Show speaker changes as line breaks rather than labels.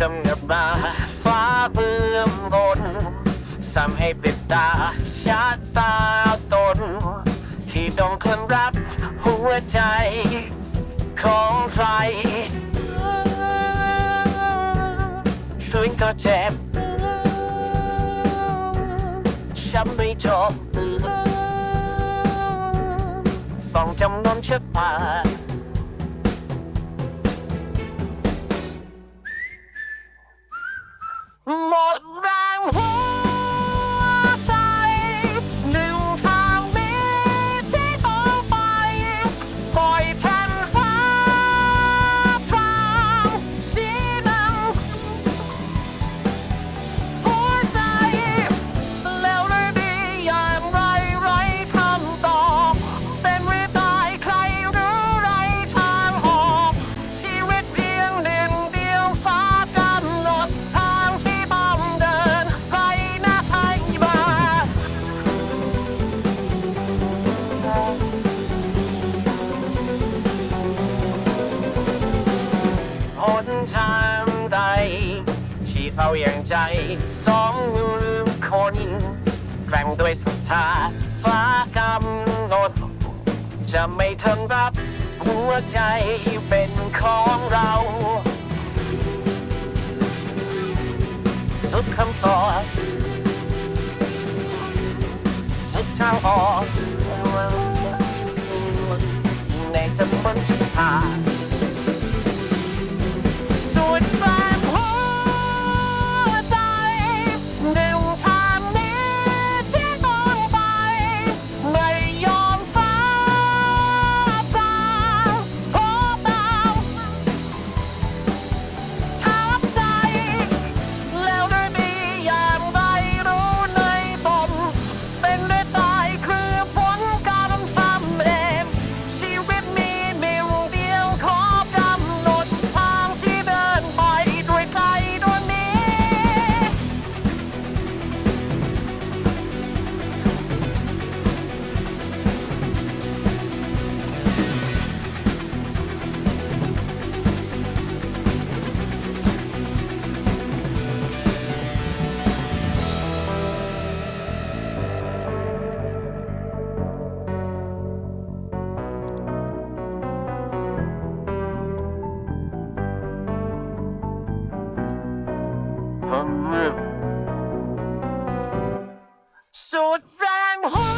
กำเนิดมาฟ้าเบื้องบนซ้ำให้ปิดตาชาติตาตน ที่ต้องทนรับหัวใจของใครช่วยก็เจ็บช้ำไม่จบต้องจำนนชะตา นทางใดที่เฝ้าอย่างใจสองลืมคนแกร่งด้วยศรัทธาฟ้ากำหนด จะไม่ทนรับหัวใจเป็นของเราสุดคำตอบสุดทางออก So time home.